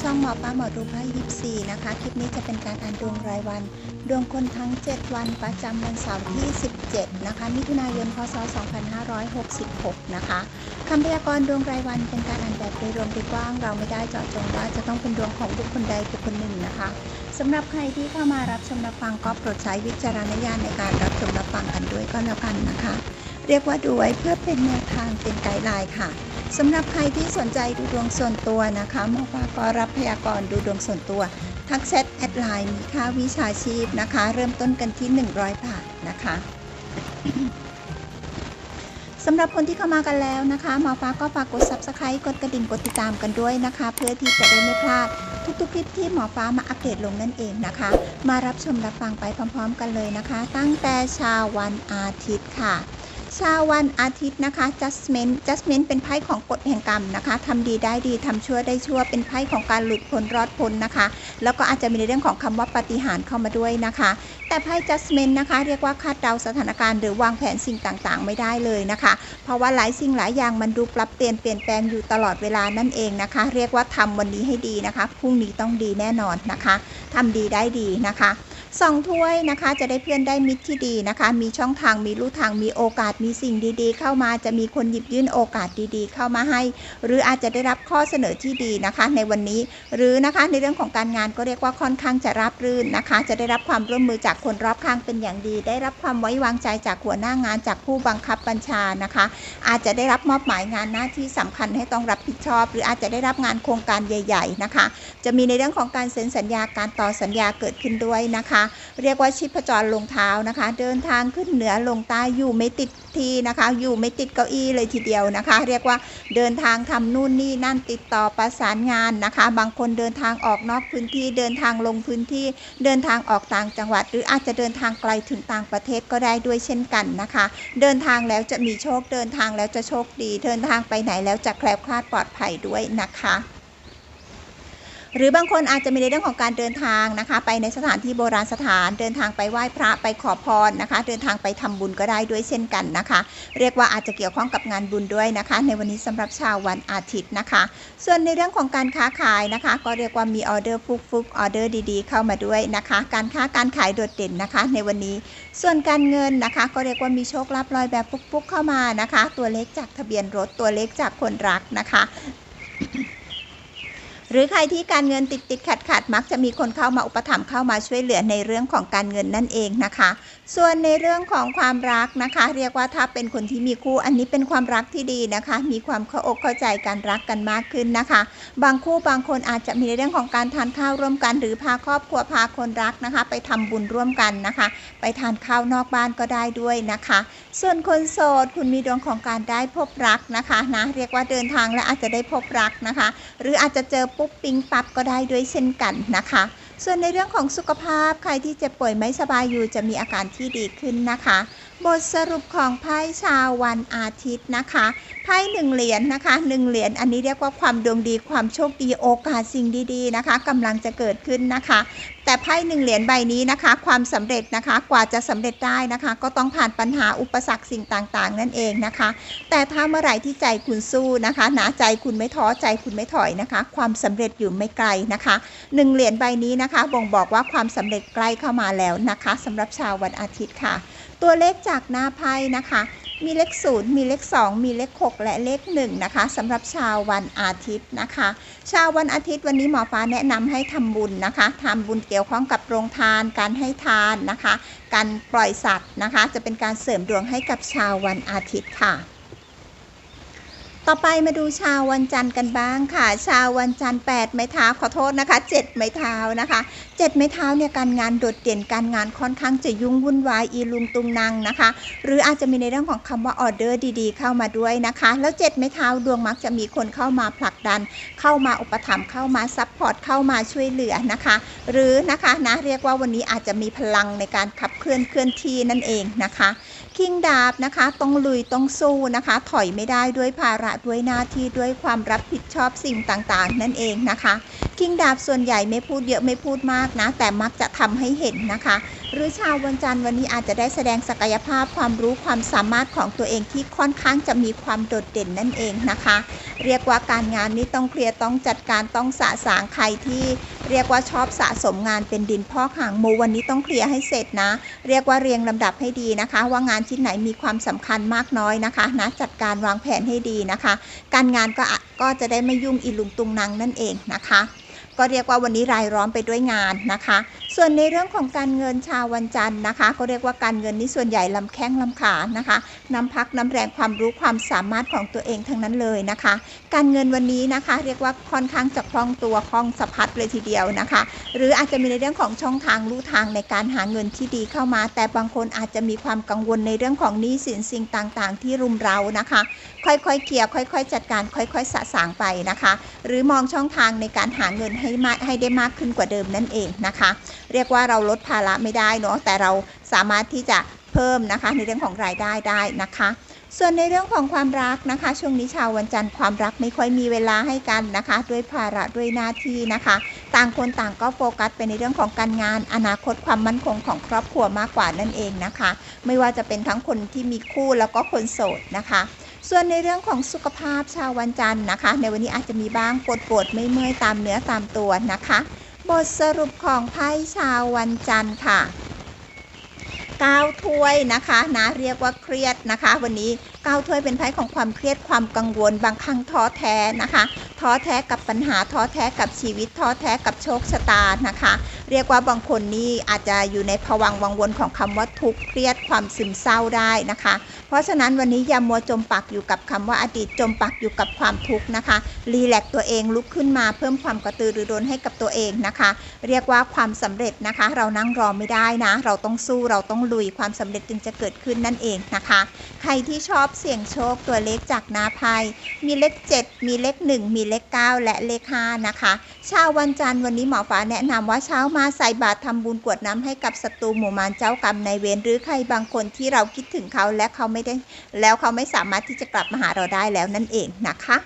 ช่องหมอป้าหมอดูไพ่ยิปซีนะคะ คลิปนี้จะเป็นการอ่านดวงรายวัน ดวงคนทั้ง 7 วันประจำวันเสาร์ที่ 17 นะคะ มิถุนายน พศ 2566 นะคะคำพยากรณ์ดวงรายวันเป็นการอ่านแบบโดยรวมโดยกว้าง เราไม่ได้เจาะจงว่าจะต้องเป็นดวงของบุคคลใดบุคคลหนึ่งนะคะสำหรับใครที่เข้ามารับชมรับฟังก็โปรดใช้วิจารณญาณในการรับชมรับฟังกันด้วยก็แล้วกันนะคะ เรียกว่าดูไว้เพื่อเป็นแนวทางเป็นไกด์ไลน์ค่ะ สำหรับใครที่สนใจดูดวงส่วนตัวนะคะหมอฟ้าก็รับพยากรณ์ดูดวงส่วนตัว ทักแชทแอดไลน์มีค่าวิชาชีพนะคะ เริ่มต้นกันที่ 100 บาทนะคะสำหรับคนที่เข้ามากันแล้วนะคะหมอฟ้าก็ฝากกด subscribe กดกระดิ่งกดติดตามกันด้วยนะคะ เพื่อที่จะได้ไม่พลาดทุกๆ คลิปที่หมอฟ้ามาอัปเดตลงนั่นเองนะคะ มารับชมรับฟังไปพร้อม ๆ กันเลยนะคะ ตั้งแต่เช้าวันอาทิตย์ค่ะ ชาววันอาทิตย์นะคะ judgment judgment เป็นไพ่ของกฎแห่งกรรมนะคะทำดีได้ดีทำชั่วได้ชั่ว เป็นไพ่ของการหลุดพ้นรอดพ้นนะคะ แล้วก็อาจจะมีในเรื่องของคำว่าปฏิหารเข้ามาด้วยนะคะ แต่ไพ่ judgment นะคะ เรียกว่าคาดเดาสถานการณ์หรือวางแผนสิ่งต่างๆ ไม่ได้เลยนะคะ เพราะว่าหลายสิ่งหลายอย่างมันดูปรับเปลี่ยนเปลี่ยนแปลงอยู่ตลอดเวลานั่นเองนะคะ เรียกว่าทำวันนี้ให้ดีนะคะพรุ่งนี้ต้องดีแน่นอนนะคะทำดีได้ดีนะคะ สองถ้วยนะคะ จะได้เพื่อนได้มิตรที่ดีนะคะ มีช่องทางมีลู่ทางมีโอกาสมีสิ่งดีๆ เข้ามาจะมีคนหยิบยื่นโอกาสดีๆ เข้ามาให้ หรืออาจจะได้รับข้อเสนอที่ดีนะคะ ในวันนี้หรือนะคะในเรื่องของการงานก็เรียกว่าค่อนข้างจะรับรื่นนะคะ จะได้รับความร่วมมือจากคนรอบข้างเป็นอย่างดี ได้รับความไว้วางใจจากหัวหน้างานจากผู้บังคับบัญชานะคะ อาจจะได้รับมอบหมายงานหน้าที่สำคัญให้ต้องรับผิดชอบ หรืออาจจะได้รับงานโครงการใหญ่ ๆนะคะ จะมีในเรื่องของการเซ็นสัญญาการต่อสัญญาเกิดขึ้นด้วยนะคะเรียกว่าชีพจรลงเท้านะคะ เดินทางขึ้นเหนือลงใต้อยู่ไม่ติดที่นะคะ อยู่ไม่ติดเก้าอี้เลยทีเดียวนะคะ เรียกว่าเดินทางทำนู่นนี่นั่นติดต่อประสานงานนะคะ บางคนเดินทางออกนอกพื้นที่เดินทางลงพื้นที่เดินทางออกต่างจังหวัด หรืออาจจะเดินทางไกลถึงต่างประเทศก็ได้ด้วยเช่นกันนะคะ เดินทางแล้วจะมีโชคเดินทางแล้วจะโชคดี เดินทางไปไหนแล้วจะแคล้วคลาดปลอดภัยด้วยนะคะ หรือบางคนอาจจะมีในเรื่องของการเดินทางนะคะ ไปในสถานที่โบราณสถานเดินทางไปไหว้พระไปขอพรนะคะ เดินทางไปทำบุญก็ได้ด้วยเช่นกันนะคะ เรียกว่าอาจจะเกี่ยวข้องกับงานบุญด้วยนะคะ ในวันนี้สำหรับชาววันอาทิตย์นะคะ ส่วนในเรื่องของการค้าขายนะคะ ก็เรียกว่ามีออเดอร์ฟุกฟุกออเดอร์ดีๆ เข้ามาด้วยนะคะ การค้าการขายโดดเด่นนะคะ ในวันนี้ส่วนการเงินนะคะ ก็เรียกว่ามีโชคลาภลอยแบบฟุกๆเข้ามานะคะ ตัวเลขจากทะเบียนรถตัวเลขจากคนรักนะคะ หรือใครที่การเงินติดติดขัดขัดมักจะมีคนเข้ามาอุปถัมภ์เข้ามาช่วยเหลือในเรื่องของการเงินนั่นเองนะคะ ส่วนในเรื่องของความรักนะคะ เรียกว่าถ้าเป็นคนที่มีคู่อันนี้เป็นความรักที่ดีนะคะ มีความเข้าอกเข้าใจการรักกันมากขึ้นนะคะ บางคู่บางคนอาจจะมีในเรื่องของการทานข้าวร่วมกัน หรือพาครอบครัวพาคนรักนะคะ ไปทำบุญร่วมกันนะคะ ไปทานข้าวนอกบ้านก็ได้ด้วยนะคะ ส่วนคนโสดคุณมีดวงของการได้พบรักนะคะนะเรียกว่าเดินทางและอาจจะได้พบรักนะคะ หรืออาจจะเจอปุบปิ๊งปั๊บก็ได้ด้วยเช่นกันนะคะ ส่วนในเรื่องของสุขภาพใครที่เจ็บป่วยไม่สบายอยู่จะมีอาการที่ดีขึ้นนะคะ บทสรุปของไพ่ชาววันอาทิตย์นะคะไพ่หนึ่งเหรียญนะคะหนึ่งเหรียญอันนี้เรียกว่าความดวงดีความโชคดีโอกาสสิ่งดีๆนะคะกำลังจะเกิดขึ้นนะคะ แต่ไพ่หนึ่งเหรียญใบนี้นะคะ ความสำเร็จนะคะกว่าจะสำเร็จได้นะคะ ก็ต้องผ่านปัญหาอุปสรรคสิ่งต่างๆ นั่นเองนะคะ แต่ถ้าเมื่อไหร่ที่ใจคุณสู้นะคะหนาใจคุณไม่ท้อใจคุณไม่ถอยนะคะ ความสำเร็จอยู่ไม่ไกลนะคะหนึ่งเหรียญใบนี้นะคะ บ่งบอกว่าความสำเร็จใกล้เข้ามาแล้วนะคะสำหรับชาววันอาทิตย์ค่ะ ตัวเลขจากหน้าไพ่นะคะ มีเลข0มีเลข2 มีเลข 6 และเลข1นะคะสำหรับชาววันอาทิตย์นะคะ ชาววันอาทิตย์วันนี้หมอฟ้าแนะนำให้ทำบุญนะคะทำบุญเกี่ยวข้องกับโรงทาน การให้ทานนะคะ การปล่อยสัตว์นะคะ จะเป็นการเสริมดวงให้กับชาววันอาทิตย์ค่ะ ต่อไปมาดูชาววันจันทร์กันบ้างค่ะ ชาววันจันทร์8ไม้เท้าขอโทษนะคะ 7 ไม้เท้านะคะ 7 ไม้เท้าเนี่ยการงานโดดเด่นการงานค่อนข้างจะยุ่งวุ่นวายอีลุงตุงนางนะคะ หรืออาจจะมีในเรื่องของคำว่าออเดอร์ดีๆ เข้ามาด้วยนะคะ แล้ว 7 ไม้เท้าดวงมักจะมีคนเข้ามาผลักดัน เข้ามาอุปถัมภ์เข้ามาซัพพอร์ตเข้ามาช่วยเหลือนะคะ หรือนะคะนะเรียกว่าวันนี้อาจจะมีพลังในการขับเคลื่อนเคลื่อนที่นั่นเองนะคะคิงดาบนะคะ ต้องลุยต้องสู้นะคะ ถอยไม่ได้ด้วยภาระด้วยหน้าที่ด้วยความรับผิดชอบสิ่งต่างๆ นั่นเองนะคะ คิงดาบส่วนใหญ่ไม่พูดเยอะไม่พูดมากนะ แต่มักจะทำให้เห็นนะคะ หรือชาววันจันทร์วันนี้อาจจะได้แสดงศักยภาพความรู้ความสามารถของตัวเองที่ค่อนข้างจะมีความโดดเด่นนั่นเองนะคะ เรียกว่าการงานนี้ต้องเคลียร์ต้องจัดการต้องสะสางใครที่เรียกว่าชอบสะสมงานเป็นดินพอกหางมูวันนี้ต้องเคลียร์ให้เสร็จนะ เรียกว่าเรียงลำดับให้ดีนะคะ ว่างานชิ้นไหนมีความสำคัญมากน้อยนะคะนะจัดการวางแผนให้ดีนะคะ การงานก็ก็จะได้ไม่ยุ่งอิลุงตุงนางนั่นเองนะคะ ก็เรียกว่าวันนี้รายล้อมไปด้วยงานนะคะ ส่วนในเรื่องของการเงินชาววันจันทร์นะคะก็เรียกว่าการเงินนี่ส่วนใหญ่ลำแข้งลำขานะคะนำพักน้ำแรงความรู้ความสามารถของตัวเองทั้งนั้นเลยนะคะ การเงินวันนี้นะคะ เรียกว่าค่อนข้างจะคล่องตัวคล่องสะพัดเลยทีเดียวนะคะ หรืออาจจะมีในเรื่องของช่องทางลู่ทางในการหาเงินที่ดีเข้ามา แต่บางคนอาจจะมีความกังวลในเรื่องของหนี้สินสิ่งต่างๆ ที่รุมเรานะคะ ค่อยๆเคลียร์ค่อย ๆ จัดการค่อย ๆ สะสางไปนะคะ หรือมองช่องทางในการหาเงินให้มาให้ได้มากขึ้นกว่าเดิมนั่นเองนะคะ เรียกว่าเราลดภาระไม่ได้เนาะแต่เราสามารถที่จะเพิ่มนะคะในเรื่องของรายได้ได้นะคะ ส่วนในเรื่องของความรักนะคะ ช่วงนี้ชาววันจันทร์ความรักไม่ค่อยมีเวลาให้กันนะคะ ด้วยภาระด้วยหน้าที่นะคะ ต่างคนต่างก็โฟกัสไปในเรื่องของการงาน อนาคตความมั่นคงของครอบครัวมากกว่านั่นเองนะคะ ไม่ว่าจะเป็นทั้งคนที่มีคู่แล้วก็คนโสดนะคะส่วนในเรื่องของสุขภาพชาววันจันทร์นะคะ ในวันนี้อาจจะมีบ้างปวดปวดไม่เมื่อยตามเนื้อตามตัวนะคะ บทสรุปของไพ่ชาววันจันทร์ค่ะ9ถ้วยนะคะนะเรียกว่าเครียดนะคะ วันนี้ 9ถ้วยเป็นไพ่ของความเครียดความกังวล บางครั้งท้อแท้นะคะท้อแท้กับปัญหาท้อแท้กับชีวิตท้อแท้กับโชคชะตานะคะ เรียกว่าบางคนนี่อาจจะอยู่ในภวังวังวนของคำว่าทุกข์เครียดความซึมเศร้าได้นะคะ เพราะฉะนั้นวันนี้อย่ามัวจมปักอยู่กับคำว่าอดีตจมปักอยู่กับความทุกข์นะคะรีแลกตัวเองลุกขึ้นมาเพิ่มความกระตือรือร้นให้กับตัวเองนะคะ เรียกว่าความสำเร็จนะคะ เรานั่งรอไม่ได้นะ เราต้องสู้เราต้องลุยความสำเร็จจึงจะเกิดขึ้นนั่นเองนะคะ ใครที่ชอบเสี่ยงโชคตัวเลขจากนาพายมีเลข 7 มีเลข 1 มีเลข 9 และเลข 5 นะคะเช้าวันจันทร์วันนี้หมอฟ้าแนะนำว่าเช้ามาใส่บาตรทำบุญกวดน้ำให้กับศัตรูหมู่มารเจ้ากรรมในายเวรหรือใครบางคนที่เราคิดถึงเขาและเขาไม่ได้ แล้วเขาไม่สามารถที่จะกลับมาหาเราได้แล้วนั่นเองนะคะ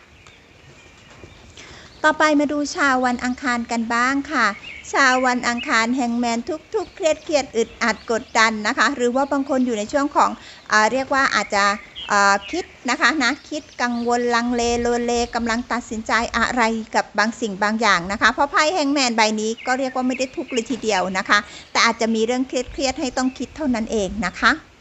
ต่อไปมาดูชาววันอังคารกันบ้างค่ะ ชาววันอังคารแห่งแมนทุกๆ เครียดเครียดอึดอัดกดดันนะคะ หรือว่าบางคนอยู่ในช่วงของอเรียกว่าอาจจะ คิดนะคะนะคิดกังวลลังเลโลเลกำลังตัดสินใจอะไรกับบางสิ่งบางอย่างนะคะ เพราะไพ่แฮงแมนใบนี้ก็เรียกว่าไม่ได้ทุกข์เลยทีเดียวนะคะ แต่อาจจะมีเรื่องเครียดๆให้ต้องคิดเท่านั้นเองนะคะ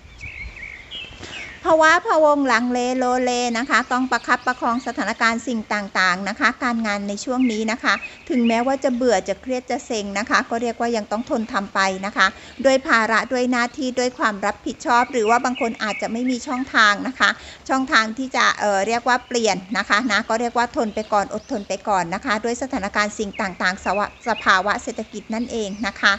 ภาวะพะวงหลังเลโลเลนะคะ ต้องประคับประคองสถานการณ์สิ่งต่างๆนะคะ การงานในช่วงนี้นะคะ ถึงแม้ว่าจะเบื่อจะเครียดจะเซ็งนะคะ ก็เรียกว่ายังต้องทนทำไปนะคะด้วยภาระด้วยหน้าที่ด้วยความรับผิดชอบ หรือว่าบางคนอาจจะไม่มีช่องทางนะคะ ช่องทางที่จะเอ่อเรียกว่าเปลี่ยนนะคะนะก็เรียกว่าทนไปก่อนอดทนไปก่อนนะคะ ด้วยสถานการณ์สิ่งต่างๆสสภาวะเศรษฐกิจนั่นเองนะคะ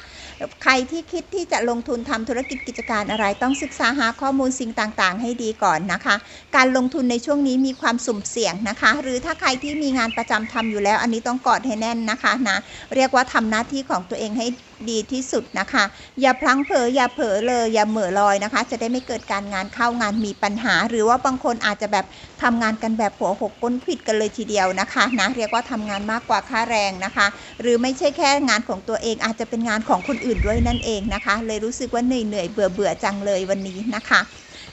ใครที่คิดที่จะลงทุนทำธุรกิจกิจการอะไร ต้องศึกษาหาข้อมูลสิ่งต่างๆ ให้ดีก่อนนะคะ การลงทุนในช่วงนี้มีความสุ่มเสี่ยงนะคะ หรือถ้าใครที่มีงานประจำทำอยู่แล้ว อันนี้ต้องกอดให้แน่นนะคะนะเรียกว่าทำหน้าที่ของตัวเองให้ดีที่สุดนะคะ อย่าพลั้งเผลออย่าเผลอเลยอย่าเหม่อลอยนะคะ จะได้ไม่เกิดการงานเข้างานมีปัญหา หรือว่าบางคนอาจจะแบบทำงานกันแบบหัวหกก้นขวิดกันเลยทีเดียวนะคะนะเรียกว่าทำงานมากกว่าค่าแรงนะคะ หรือไม่ใช่แค่งานของตัวเองอาจจะเป็นงานของคนอื่นด้วยนั่นเองนะคะ เลยรู้สึกว่าเหนื่อยเหนื่อยเบื่อเบื่อจังเลยวันนี้นะคะ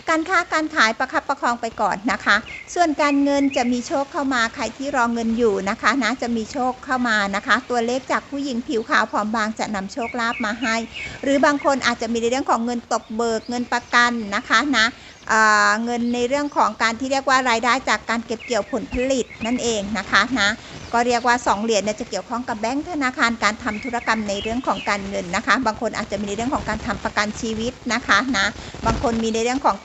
การค้าการขายประคับประคองไปก่อนนะคะ ส่วนการเงินจะมีโชคเข้ามาใครที่รอเงินอยู่นะคะนะจะมีโชคเข้ามานะคะ ตัวเลขจากผู้หญิงผิวขาวผอมบางจะนำโชคลาภมาให้ หรือบางคนอาจจะมีในเรื่องของเงินตกเบิกเงินประกันนะคะนะเงินในเรื่องของการที่เรียกว่ารายได้จากการเก็บเกี่ยวผลผลิตนั่นเองนะคะนะ ก็เรียกว่า 2 เหรียญเนี่ยจะเกี่ยวข้องกับแบงก์ธนาคารการทำธุรกรรมในเรื่องของการเงินนะคะ บางคนอาจจะมีในเรื่องของการทำประกันชีวิตนะคะนะบางคนมีในเรื่องของ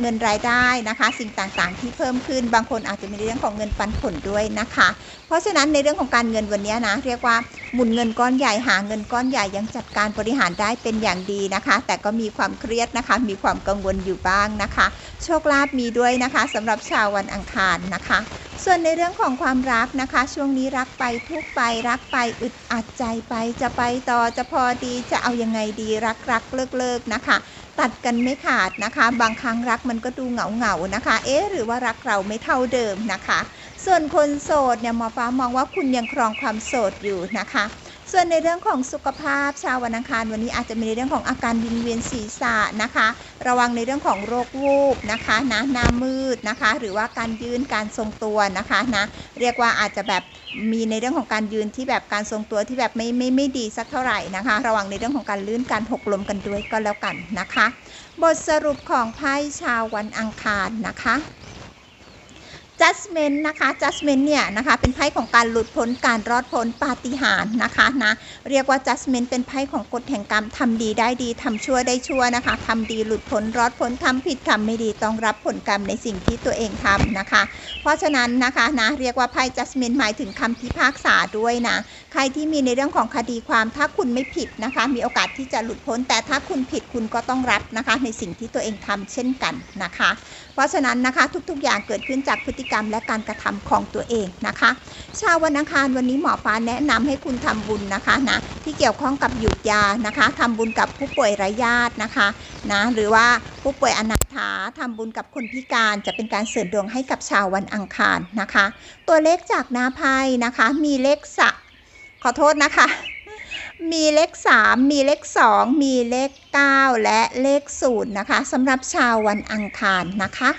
เงินรายได้นะคะ สิ่งต่างๆ ที่เพิ่มขึ้น บางคนอาจจะมีในเรื่องของเงินปันผลด้วยนะคะ เพราะฉะนั้นในเรื่องของการเงินวันนี้นะเรียกว่าหมุนเงินก้อนใหญ่หาเงินก้อนใหญ่ยังจัดการบริหารได้เป็นอย่างดีนะคะ แต่ก็มีความเครียดนะคะ มีความกังวลอยู่บ้างนะคะ โชคลาภมีด้วยนะคะสำหรับชาววันอังคารนะคะส่วนในเรื่องของความรักนะคะ ช่วงนี้รักไปทุกไปรักไปอึดอัดใจไปจะไปต่อจะพอดีจะเอายังไงดีรักรักเลิกเลิกนะคะ ตัดกันไม่ขาดนะคะ บางครั้งรักมันก็ดูเหงาเหงานะคะ เอ๊ะหรือว่ารักเราไม่เท่าเดิมนะคะ ส่วนคนโสดเนี่ยหมอฟ้ามองว่าคุณยังครองความโสดอยู่นะคะ ส่วนในเรื่องของสุขภาพชาววันอังคารวันนี้อาจจะมีในเรื่องของอาการวิงเวียนศีรษะนะคะ ระวังในเรื่องของโรควูบนะคะนะหน้ามืดนะคะ หรือว่าการยืนการทรงตัวนะคะนะเรียกว่าอาจจะแบบมีในเรื่องของการยืนที่แบบการทรงตัวที่แบบไม่ไม่ไม่ดีสักเท่าไหร่นะคะ ระวังในเรื่องของการลื่นการหกล้มกันด้วยก็แล้วกันนะคะ บทสรุปของไพ่ชาววันอังคารนะคะ judgment นะคะ judgment เนี่ยนะคะเป็นไพ่ของการหลุดพ้นการรอดพ้นปาฏิหาริย์นะคะนะเรียกว่า judgment เป็นไพ่ของกฎแห่งกรรมทำดีได้ดีทำชั่วได้ชั่วนะคะทำดีหลุดพ้นรอดพ้นทำผิดทำไม่ดีต้องรับผลกรรมในสิ่งที่ตัวเองทำนะคะ เพราะฉะนั้นนะคะนะเรียกว่าไพ่ judgment หมายถึงคำพิพากษาด้วยนะใครที่มีในเรื่องของคดีความถ้าคุณไม่ผิดนะคะ มีโอกาสที่จะหลุดพ้น แต่ถ้าคุณผิดคุณก็ต้องรับนะคะ ในสิ่งที่ตัวเองทำเช่นกันนะคะ เพราะฉะนั้นนะคะทุกๆอย่างเกิดขึ้นจากพฤติกรรมและการกระทำของตัวเองนะคะชาววันอังคารวันนี้หมอฟ้าแนะนำให้คุณทำบุญนะคะนะที่เกี่ยวข้องกับหยุดยานะคะทำบุญกับผู้ป่วยไร้ญาตินะคะนะหรือว่าผู้ป่วยอนาถาทำบุญกับคนพิการจะเป็นการเสริมดวงให้กับชาววันอังคารนะคะ ตัวเลขจากนาไพ่นะคะ มีเลขสะขอโทษนะคะมีเลข 3 มีเลข 2 มีเลข 9 และเลข0นะคะสำหรับชาววันอังคารนะคะ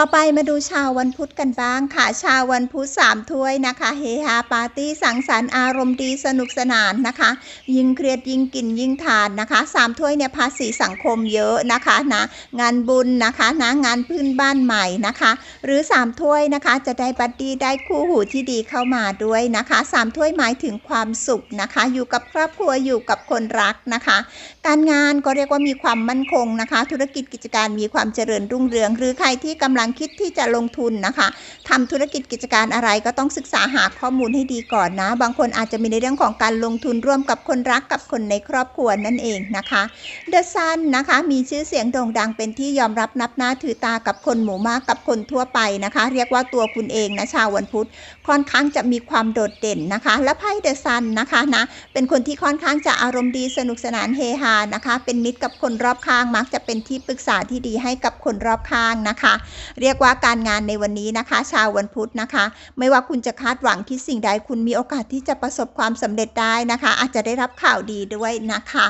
ต่อไปมาดูชาววันพุธกันบ้างค่ะ ชาววันพุธ3ถ้วยนะคะ เฮฮาปาร์ตี้สังสรรค์อารมณ์ดีสนุกสนานนะคะ ยิ่งเครียดยิ่งกินยิ่งทานนะคะสามถ้วยเนี่ยภาษีสังคมเยอะนะคะนะงานบุญนะคะนะงานพื้นบ้านใหม่นะคะ หรือ3ถ้วยนะคะจะได้บัดดี้ได้คู่หูที่ดีเข้ามาด้วยนะคะ3ถ้วยหมายถึงความสุขนะคะ อยู่กับครอบครัวอยู่กับคนรักนะคะ การงานก็เรียกว่ามีความมั่นคงนะคะ ธุรกิจกิจการมีความเจริญรุ่งเรือง หรือใครที่กำลังคิดที่จะลงทุนนะคะทำธุรกิจกิจการอะไรก็ต้องศึกษาหาข้อมูลให้ดีก่อนนะ บางคนอาจจะมีในเรื่องของการลงทุนร่วมกับคนรักกับคนในครอบครัวนั่นเองนะคะเดอะซันนะคะมีชื่อเสียงโด่งดังเป็นที่ยอมรับนับหน้าถือตากับคนหมู่มากกับคนทั่วไปนะคะ เรียกว่าตัวคุณเองนะชาววันพุธ ค่อนข้างจะมีความโดดเด่นนะคะ และไพ่เดอะซันนะคะนะเป็นคนที่ค่อนข้างจะอารมณ์ดีสนุกสนานเฮฮานะคะ เป็นมิตรกับคนรอบข้างมักจะเป็นที่ปรึกษาที่ดีให้กับคนรอบข้างนะคะ เรียกว่าการงานในวันนี้นะคะ ชาววันพุธนะคะ ไม่ว่าคุณจะคาดหวังคิดสิ่งใดคุณมีโอกาสที่จะประสบความสำเร็จได้นะคะ อาจจะได้รับข่าวดีด้วยนะคะ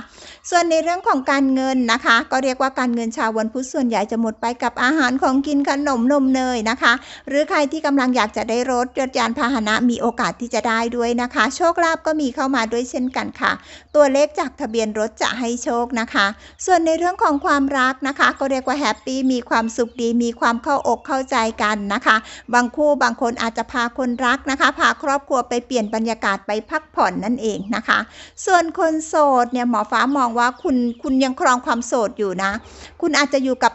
ส่วนในเรื่องของการเงินนะคะ ก็เรียกว่าการเงินชาววันพุธส่วนใหญ่จะหมดไปกับอาหารของกินขนมนมเนยนะคะ หรือใครที่กำลังอยากจะได้รถยนต์ยานพาหนะมีโอกาสที่จะได้ด้วยนะคะ โชคลาภก็มีเข้ามาด้วยเช่นกันค่ะ ตัวเลขจากทะเบียนรถจะให้โชคนะคะ ส่วนในเรื่องของความรักนะคะ ก็เรียกว่าแฮปปี้มีความสุขดีมีความเข้าอกเข้าใจกันนะคะ บางคู่บางคนอาจจะพาคนรักนะคะ พาครอบครัวไปเปลี่ยนบรรยากาศไปพักผ่อนนั่นเองนะคะ ส่วนคนโสดเนี่ยหมอฟ้ามองว่าคุณคุณยังครองความโสดอยู่นะ คุณอาจจะอยู่กับ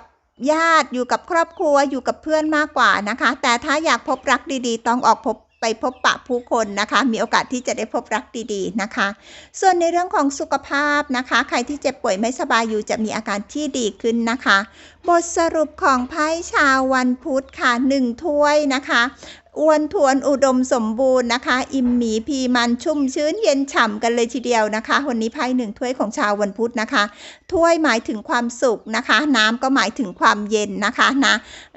ญาติอยู่กับครอบครัวอยู่กับเพื่อนมากกว่านะคะ แต่ถ้าอยากพบรักดีๆ ต้องออกพบ ไปพบปะผู้คนนะคะ มีโอกาสที่จะได้พบรักดีๆนะคะ ส่วนในเรื่องของสุขภาพนะคะ ใครที่เจ็บป่วยไม่สบายอยู่จะมีอาการที่ดีขึ้นนะคะ บทสรุปของไพ่ชาววันพุธค่ะหนึ่งถ้วยนะคะอ้วนทวนอุดมสมบูรณ์นะคะ อิ่มหมีพีมันชุ่มชื้นเย็นฉ่ำกันเลยทีเดียวนะคะวันนี้ไพ่หนึ่งถ้วยของชาววันพุธนะคะ ถ้วยหมายถึงความสุขนะคะ น้ำก็หมายถึงความเย็นนะคะนะ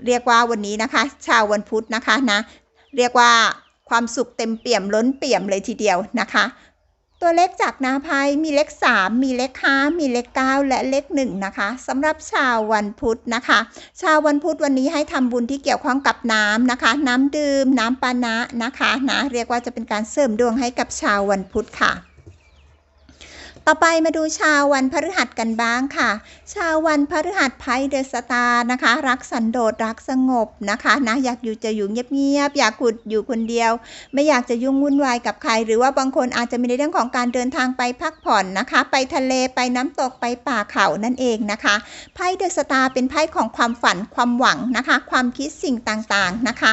เรียกว่าวันนี้นะคะ ชาววันพุธนะคะนะ เรียกว่า ความสุขเต็มเปี่ยมล้นเปี่ยมเลยทีเดียวนะคะ ตัวเลขจากนาไพยมีเลข 3 มีเลข5มีเลข 9 และเลข 1 นะคะสำหรับชาววันพุธนะคะ ชาววันพุธวันนี้ให้ทำบุญที่เกี่ยวข้องกับน้ำนะคะ น้ำดื่ม น้ำปานะนะคะนะเรียกว่าจะเป็นการเสริมดวงให้กับชาววันพุธค่ะ ต่อไปมาดูชาววันพฤหัสกันบ้างค่ะ ชาววันพฤหัสไพ่เดอะสตาร์นะคะ รักสันโดษรักสงบนะคะนะอยากอยู่จะอยู่เงียบๆอยากขุดอยู่คนเดียว ไม่อยากจะยุ่งวุ่นวายกับใคร หรือว่าบางคนอาจจะมีในเรื่องของการเดินทางไปพักผ่อนนะคะ ไปทะเลไปน้ำตกไปป่าเขานั่นเองนะคะไพ่เดอะสตาร์เป็นไพ่ของความฝันความหวังนะคะ ความคิดสิ่งต่างๆนะคะ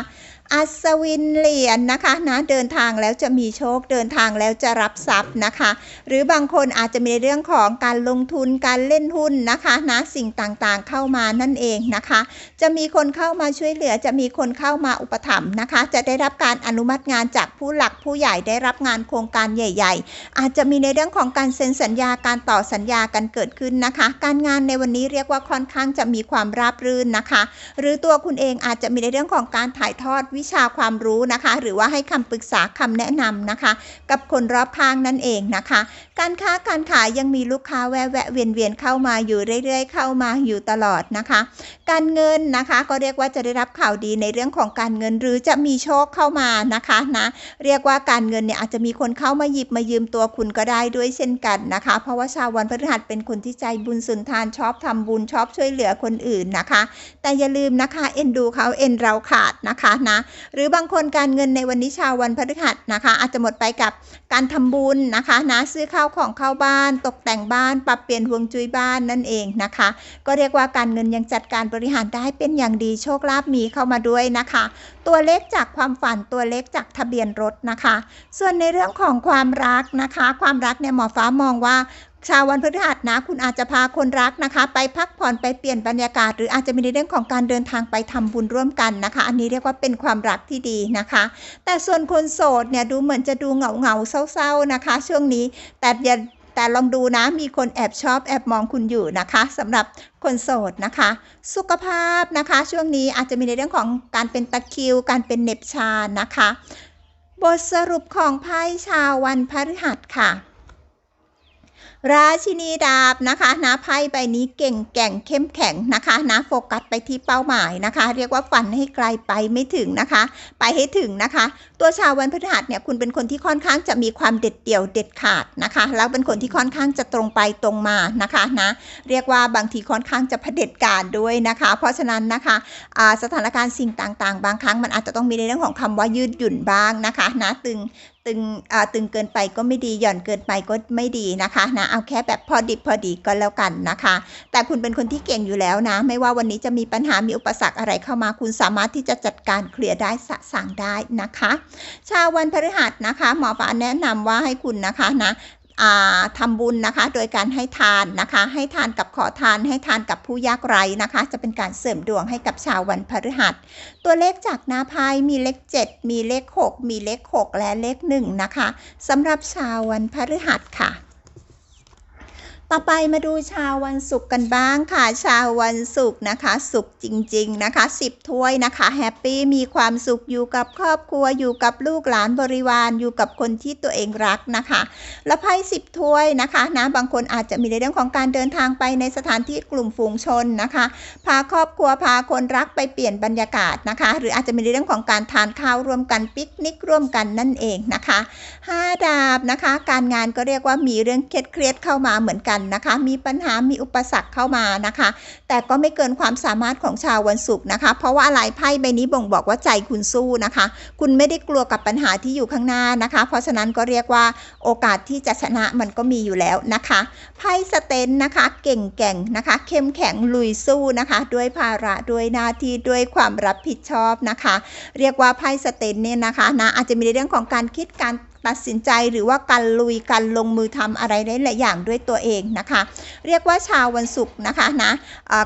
อัศวินเหรียญนะคะนะเดินทางแล้วจะมีโชคเดินทางแล้วจะรับทรัพย์นะคะ หรือบางคนอาจจะมีในเรื่องของการลงทุนการเล่นหุ้นนะคะนะสิ่งต่างๆเข้ามานั่นเองนะคะ จะมีคนเข้ามาช่วยเหลือจะมีคนเข้ามาอุปถัมภ์นะคะ จะได้รับการอนุมัติงานจากผู้หลักผู้ใหญ่ได้รับงานโครงการใหญ่ ๆ อาจจะมีในเรื่องของการเซ็นสัญญาการต่อสัญญากันเกิดขึ้นนะคะ การงานในวันนี้เรียกว่าค่อนข้างจะมีความราบรื่นนะคะ หรือตัวคุณเองอาจจะมีในเรื่องของการถ่ายทอดวิชาความรู้นะคะ หรือว่าให้คำปรึกษาคำแนะนำนะคะ กับคนรอบข้างนั่นเองนะคะ การค้าการขายยังมีลูกค้าแวะแวะเวียนเวียนเข้ามาอยู่เรื่อยๆ เข้ามาอยู่ตลอดนะคะ การเงินนะคะก็เรียกว่าจะได้รับข่าวดีในเรื่องของการเงินหรือจะมีโชคเข้ามานะคะนะเรียกว่าการเงินเนี่ยอาจจะมีคนเข้ามาหยิบมายืมตัวคุณก็ได้ด้วยเช่นกันนะคะ เพราะว่าชาววันพฤหัสเป็นคนที่ใจบุญสุนทานชอบทำบุญชอบช่วยเหลือคนอื่นนะคะ แต่อย่าลืมนะคะเอ็นดูเขาเอ็นเราขาดนะคะนะหรือบางคนการเงินในวันนี้ชาววันพฤหัสนะคะ อาจจะหมดไปกับการทำบุญนะคะนะซื้อข้าวของเข้าบ้าน ตกแต่งบ้าน ปรับเปลี่ยนห่วงจุ้ยบ้านนั่นเองนะคะ ก็เรียกว่าการเงินยังจัดการบริหารได้เป็นอย่างดีโชคลาภมีเข้ามาด้วยนะคะ ตัวเลขจากความฝันตัวเลขจากทะเบียนรถนะคะ ส่วนในเรื่องของความรักนะคะ ความรักเนี่ยหมอฟ้ามองว่า ชาววันพฤหัสนะ คุณอาจจะพาคนรักนะคะ ไปพักผ่อนไปเปลี่ยนบรรยากาศ หรืออาจจะมีในเรื่องของการเดินทางไปทำบุญร่วมกันนะคะ อันนี้เรียกว่าเป็นความรักที่ดีนะคะ แต่ส่วนคนโสดเนี่ยดูเหมือนจะดูเหงาเหงาเศร้าๆนะคะ ช่วงนี้แต่อย่าแต่ลองดูนะมีคนแอบชอบแอบมองคุณอยู่นะคะสำหรับคนโสดนะคะ สุขภาพนะคะ ช่วงนี้อาจจะมีในเรื่องของการเป็นตะคิว การเป็นเน็บชานะคะ บทสรุปของไพ่ชาววันพฤหัสค่ะ ราชินีดาบนะคะนะไพ่ใบนี้เก่งแก่งเข้มแข็งนะคะนะโฟกัสไปที่เป้าหมายนะคะ เรียกว่าฝันให้ไกลไปไม่ถึงนะคะ ไปให้ถึงนะคะ ตัวชาววันพฤหัสเนี่ยคุณเป็นคนที่ค่อนข้างจะมีความเด็ดเดี่ยวเด็ดขาดนะคะ แล้วเป็นคนที่ค่อนข้างจะตรงไปตรงมานะคะนะเรียกว่าบางทีค่อนข้างจะเผด็จการด้วยนะคะ เพราะฉะนั้นนะคะสถานการณ์สิ่งต่างๆ บางครั้งมันอาจจะต้องมีในเรื่องของคำว่ายืดหยุ่นบ้างนะคะนะตึง ตึงอ่าตึงเกินไปก็ไม่ดีหย่อนเกินไปก็ไม่ดีนะคะนะเอาแค่แบบพอดิบพอดีก็แล้วกันนะคะ แต่คุณเป็นคนที่เก่งอยู่แล้วนะ ไม่ว่าวันนี้จะมีปัญหามีอุปสรรคอะไรเข้ามา คุณสามารถที่จะจัดการเคลียร์ได้สะสางได้นะคะ ชาววันพฤหัสนะคะ หมอฟ้าแนะนำว่าให้คุณนะคะนะ ทำทำบุญนะคะ โดยการให้ทานนะคะ ให้ทานกับขอทาน ให้ทานกับผู้ยากไร้นะคะ จะเป็นการเสริมดวงให้กับชาววันพฤหัส ตัวเลขจากหน้าไพ่มีเลข 7 มีเลข 6 มีเลข 6 และเลข1นะคะสำหรับชาววันพฤหัสค่ะ ต่อไปมาดูชาววันศุกร์กันบ้างค่ะ ชาววันศุกร์นะคะสุขจริง ๆนะคะ10ถ้วยนะคะแฮปปี้มีความสุขอยู่กับครอบครัวอยู่กับลูกหลานบริวารอยู่กับคนที่ตัวเองรักนะคะ และไพ่สิบถ้วยนะคะนะบางคนอาจจะมีในเรื่องของการเดินทางไปในสถานที่กลุ่มฝูงชนนะคะ พาครอบครัวพาคนรักไปเปลี่ยนบรรยากาศนะคะ หรืออาจจะมีในเรื่องของการทานข้าวร่วมกันปิกนิกร่วมกันนั่นเองนะคะห้าดาบนะคะ การงานก็เรียกว่ามีเรื่องเครียดๆเข้ามาเหมือนกันนะคะ มีปัญหามีอุปสรรคเข้ามานะคะ แต่ก็ไม่เกินความสามารถของชาววันศุกร์นะคะ เพราะว่าอะไรไพ่ใบนี้บ่งบอกว่าใจคุณสู้นะคะ คุณไม่ได้กลัวกับปัญหาที่อยู่ข้างหน้านะคะ เพราะฉะนั้นก็เรียกว่าโอกาสที่จะชนะมันก็มีอยู่แล้วนะคะไพ่สเตนนะคะ เก่งแก่งนะคะ เข้มแข็งลุยสู้นะคะ ด้วยภาระด้วยหน้าที่ด้วยความรับผิดชอบนะคะ เรียกว่าไพ่สเตนเนี่ยนะคะนะอาจจะมีในเรื่องของการคิดการ ตัดสินใจหรือว่าการลุยการลงมือทำอะไรได้หลายอย่างด้วยตัวเองนะคะ เรียกว่าชาววันศุกร์นะคะนะ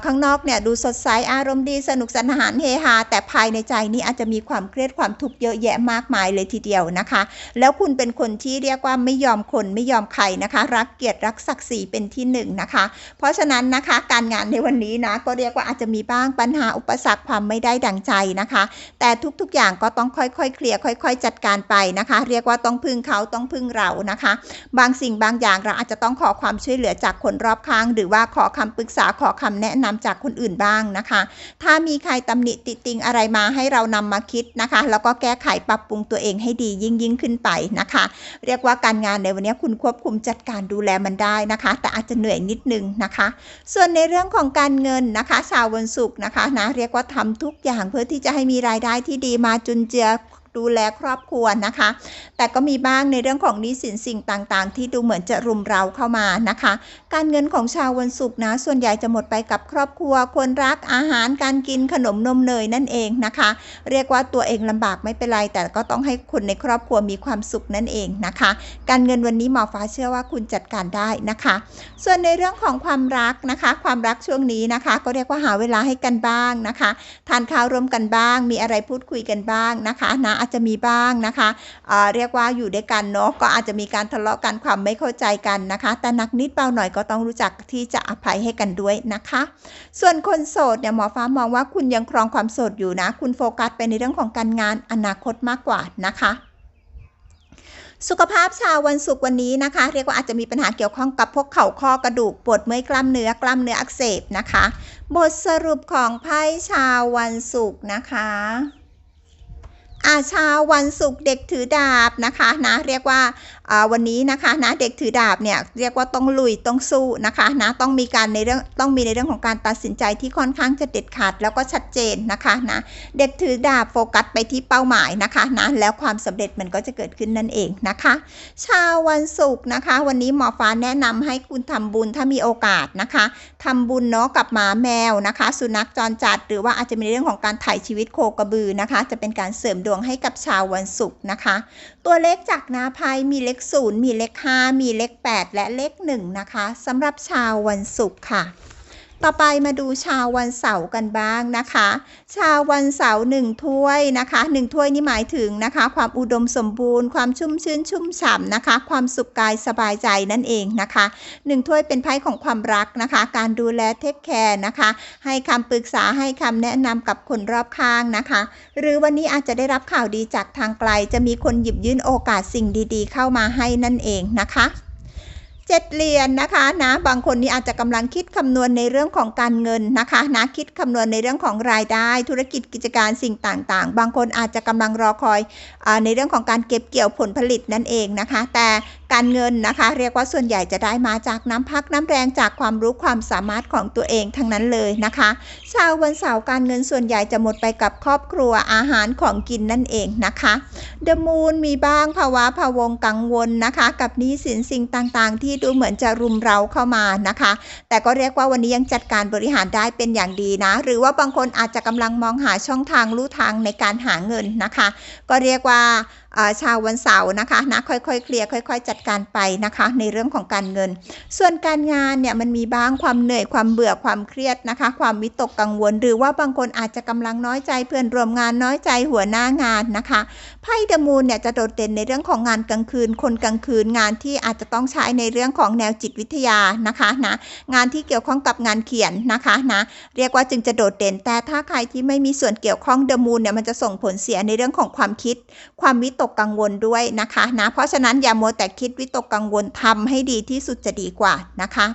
ข้างนอกเนี่ยดูสดใสอารมณ์ดีสนุกสนานเฮฮาแต่ภายในใจนี่อาจจะมีความเครียดความทุกข์เยอะแยะมากมายเลยทีเดียวนะคะ แล้วคุณเป็นคนที่เรียกว่าไม่ยอมคนไม่ยอมใครนะคะ รักเกียรติรักศักดิ์ศรีเป็นที่หนึ่งนะคะ เพราะฉะนั้นนะคะการงานในวันนี้นะก็เรียกว่าอาจจะมีบ้างปัญหาอุปสรรคความไม่ได้ดังใจนะคะ แต่ทุกๆอย่างก็ต้องค่อยๆเคลียร์ค่อย ๆ จัดการไปนะคะ เรียกว่าต้องพึ่งเขาต้องพึ่งเรานะคะ บางสิ่งบางอย่างเราอาจจะต้องขอความช่วยเหลือจากคนรอบข้าง หรือว่าขอคำปรึกษาขอคำแนะนำจากคนอื่นบ้างนะคะ ถ้ามีใครตำหนิติติงอะไรมาให้เรานำมาคิดนะคะ แล้วก็แก้ไขปรับปรุงตัวเองให้ดียิ่งยิ่งขึ้นไปนะคะ เรียกว่าการงานในวันนี้คุณควบคุมจัดการดูแลมันได้นะคะ แต่อาจจะเหนื่อยนิดนึงนะคะ ส่วนในเรื่องของการเงินนะคะ ชาววันศุกร์นะคะนะเรียกว่าทำทุกอย่างเพื่อที่จะให้มีรายได้ที่ดีมาจุนเจือ ดูแลครอบครัวนะคะ แต่ก็มีบ้างในเรื่องของหนี้สินสิ่งต่างๆ ที่ดูเหมือนจะรุมเราเข้ามานะคะ การเงินของชาววันศุกร์นะ ส่วนใหญ่จะหมดไปกับครอบครัว คนรักอาหารการกินขนมนมเนยนั่นเองนะคะ เรียกว่าตัวเองลำบากไม่เป็นไร แต่ก็ต้องให้คนในครอบครัวมีความสุขนั่นเองนะคะ การเงินวันนี้หมอฟ้าเชื่อว่าคุณจัดการได้นะคะ ส่วนในเรื่องของความรักนะคะ ความรักช่วงนี้นะคะ ก็เรียกว่าหาเวลาให้กันบ้างนะคะ ทานข้าวร่วมกันบ้าง มีอะไรพูดคุยกันบ้างนะคะนะอาจจะมีบ้างนะคะเเรียกว่าอยู่ด้วยกันเนาะก็อาจจะมีการทะเลาะกันความไม่เข้าใจกันนะคะ แต่นักนิดเบาหน่อยก็ต้องรู้จักที่จะอภัยให้กันด้วยนะคะ ส่วนคนโสดเนี่ยหมอฟ้ามองว่าคุณยังครองความโสดอยู่นะ คุณโฟกัสไปในเรื่องของการงานอนาคตมากกว่านะคะสุขภาพชาววันศุกร์วันนี้นะคะ เรียกว่าอาจจะมีปัญหาเกี่ยวข้องกับพวกเข่าข้อกระดูกปวดเมื่อยกล้ามเนื้อกล้ามเนื้ออักเสบนะคะ บทสรุปของไพ่ชาววันศุกร์นะคะ อาชาวันศุกร์เด็กถือดาบนะคะนะเรียกว่า วันนี้นะคะนะเด็กถือดาบเนี่ยเรียกว่าต้องลุยต้องสู้นะคะนะต้องมีการในเรื่องต้องมีในเรื่องของการตัดสินใจที่ค่อนข้างจะเด็ดขาดแล้วก็ชัดเจนนะคะนะเด็กถือดาบโฟกัสไปที่เป้าหมายนะคะนะแล้วความสำเร็จมันก็จะเกิดขึ้นนั่นเองนะคะ ชาววันศุกร์นะคะ วันนี้หมอฟ้าแนะนำให้คุณทำบุญถ้ามีโอกาสนะคะทำบุญเนาะกับหมาแมวนะคะ สุนัขจรจัด หรือว่าอาจจะมีเรื่องของการถ่ายชีวิตโคกระบือนะคะ จะเป็นการเสริมดวงให้กับชาววันศุกร์นะคะ ตัวเลขจากนาไพ่มีเลขศูนย์มีเลขห้ามีเลขแปดและเลขหนึ่งนะคะสำหรับชาววันศุกร์ค่ะ ต่อไปมาดูชาววันเสาร์กันบ้างนะคะ ชาววันเสาร์หนึ่งถ้วยนะคะหนึ่งถ้วยนี่หมายถึงนะคะ ความอุดมสมบูรณ์ความชุ่มชื้นชุ่มฉ่ำนะคะ ความสุขกายสบายใจนั่นเองนะคะหนึ่งถ้วยเป็นไพ่ของความรักนะคะ การดูแลเทคแคร์นะคะ ให้คำปรึกษาให้คำแนะนำกับคนรอบข้างนะคะ หรือวันนี้อาจจะได้รับข่าวดีจากทางไกล จะมีคนหยิบยื่นโอกาสสิ่งดี ๆ เข้ามาให้นั่นเองนะคะ เจ็ดเหรียญนนะคะนะบางคนนี้อาจจะกำลังคิดคำนวณในเรื่องของการเงินนะคะนะคิดคำนวณในเรื่องของรายได้ ธุรกิจกิจการสิ่งต่างๆ บางคนอาจจะกำลังรอคอยอในเรื่องของการเก็บเกี่ยวผลผลิตนั่นเองนะคะ แต่การเงินนะคะ เรียกว่าส่วนใหญ่จะได้มาจากน้ำพักน้ำแรงจากความรู้ความสามารถของตัวเองทั้งนั้นเลยนะคะชาววันเสาร์การเงินส่วนใหญ่จะหมดไปกับครอบครัวอาหารของกินนั่นเองนะคะเดมูนมีบ้างภาวะพะวงกังวลนะคะ กับนี้สินสิ่งต่างๆ ที่ดูเหมือนจะรุมเราเข้ามานะคะ แต่ก็เรียกว่าวันนี้ยังจัดการบริหารได้เป็นอย่างดีนะ หรือว่าบางคนอาจจะกำลังมองหาช่องทางลู่ทางในการหาเงินนะคะ ก็เรียกว่า ชาววันเสาร์นะคะนะค่อยๆเคลียร์ค่อย ๆ จัดการไปนะคะ ในเรื่องของการเงิน ส่วนการงานเนี่ยมันมีบ้างความเหนื่อยความเบื่อความเครียดนะคะ ความวิตกกังวล หรือว่าบางคนอาจจะกำลังน้อยใจเพื่อนร่วมงานน้อยใจหัวหน้างานนะคะไพ่เดมูนเนี่ยจะโดดเด่นในเรื่องของงานกลางคืน คนกลางคืนงานที่อาจจะต้องใช้ในเรื่องของแนวจิตวิทยานะคะนะงานที่เกี่ยวข้องกับงานเขียนนะคะนะเรียกว่าจึงจะโดดเด่นแต่ถ้าใครที่ไม่มีส่วนเกี่ยวข้องเดมูนเนี่ยมันจะส่งผลเสียในเรื่องของความคิด ความวิตกกังวลด้วยนะคะนะเพราะฉะนั้นอย่ามัวแต่คิดวิตกกังวลทำให้ดีที่สุดจะดีกว่านะคะ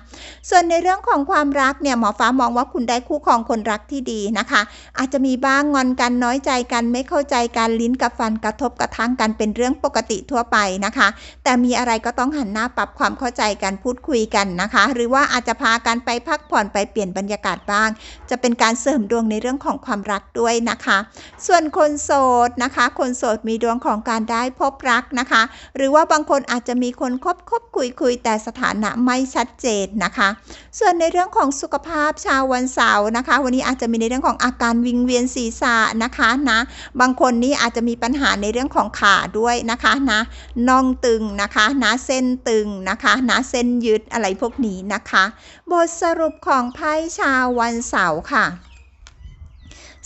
ส่วนในเรื่องของความรักเนี่ยหมอฟ้ามองว่าคุณได้คู่ครองคนรักที่ดีนะคะ อาจจะมีบ้างงอนกันน้อยใจกันไม่เข้าใจกันลิ้นกับฟันกระทบกระทั่งกันเป็นเรื่องปกติทั่วไปนะคะ แต่มีอะไรก็ต้องหันหน้าปรับความเข้าใจกันพูดคุยกันนะคะ หรือว่าอาจจะพากันไปพักผ่อนไปเปลี่ยนบรรยากาศบ้าง จะเป็นการเสริมดวงในเรื่องของความรักด้วยนะคะ ส่วนคนโสดนะคะ คนโสดมีดวงของการได้พบรักนะคะ หรือว่าบางคนอาจจะมีคนคบคบคุยคุยแต่สถานะไม่ชัดเจนนะคะ ส่วนในเรื่องของสุขภาพชาววันเสาร์นะคะ วันนี้อาจจะมีในเรื่องของอาการวิงเวียนศีรษะนะคะนะ บางคนนี้อาจจะมีปัญหาในเรื่องของขาด้วยนะคะนะน่องตึงนะคะนะเส้นตึงนะคะนะเส้นยืดอะไรพวกนี้นะคะ บทสรุปของไพ่ชาววันเสาร์ค่ะ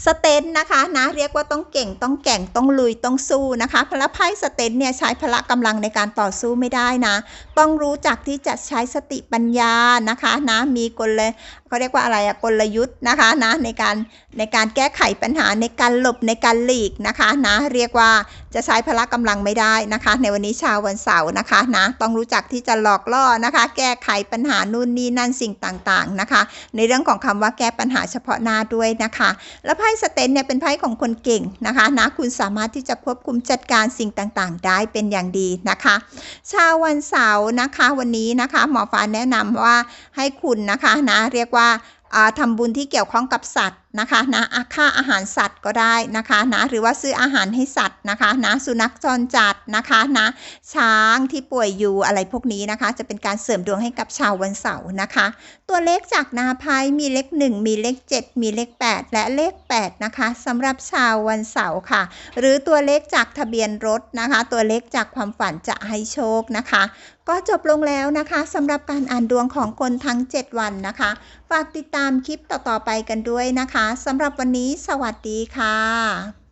สเตนนะคะนะเรียกว่าต้องเก่งต้องแก่งต้องลุยต้องสู้นะคะพละไพ่สเตนเนี่ยใช้พละกำลังในการต่อสู้ไม่ได้นะ ต้องรู้จักที่จะใช้สติปัญญานะคะนะมีกลเขาเรียกว่าอะไรอะกลยุทธ์นะคะนะในการในการแก้ไขปัญหาในการหลบในการหลีกนะคะนะเรียกว่าจะใช้พละกำลังไม่ได้นะคะ ในวันนี้ชาววันเสาร์นะคะนะต้องรู้จักที่จะหลอกล่อนะคะ แก้ไขปัญหานู่นนี่นั่นสิ่งต่างๆนะคะ ในเรื่องของคำว่าแก้ปัญหาเฉพาะหน้าด้วยนะคะ และไพ่สเตนเนี่ยเป็นไพ่ของคนเก่งนะคะนะคุณสามารถที่จะควบคุมจัดการสิ่งต่างๆ ได้เป็นอย่างดีนะคะ ชาววันเสาร์นะคะวันนี้นะคะหมอฟ้าแนะนำว่าให้คุณนะคะนะเรียกว่า ทำบุญที่เกี่ยวข้องกับสัตว์นะคะนะอะค่าอาหารสัตว์ก็ได้นะคะนะหรือว่าซื้ออาหารให้สัตว์นะคะนะสุนัขจรจัดนะคะนะช้างที่ป่วยอยู่อะไรพวกนี้นะคะ จะเป็นการเสริมดวงให้กับชาววันเสาร์นะคะ ตัวเลขจากนาไพ่มีเลข 1 มีเลข 7 มีเลข 8 และเลข 8 นะคะสำหรับชาววันเสาร์ค่ะ หรือตัวเลขจากทะเบียนรถนะคะ ตัวเลขจากความฝันจะให้โชคนะคะ ก็จบลงแล้วนะคะสำหรับการอ่านดวงของคนทั้ง 7 วันนะคะ ฝากติดตามคลิปต่อๆไปกันด้วยนะคะสำหรับวันนี้สวัสดีค่ะ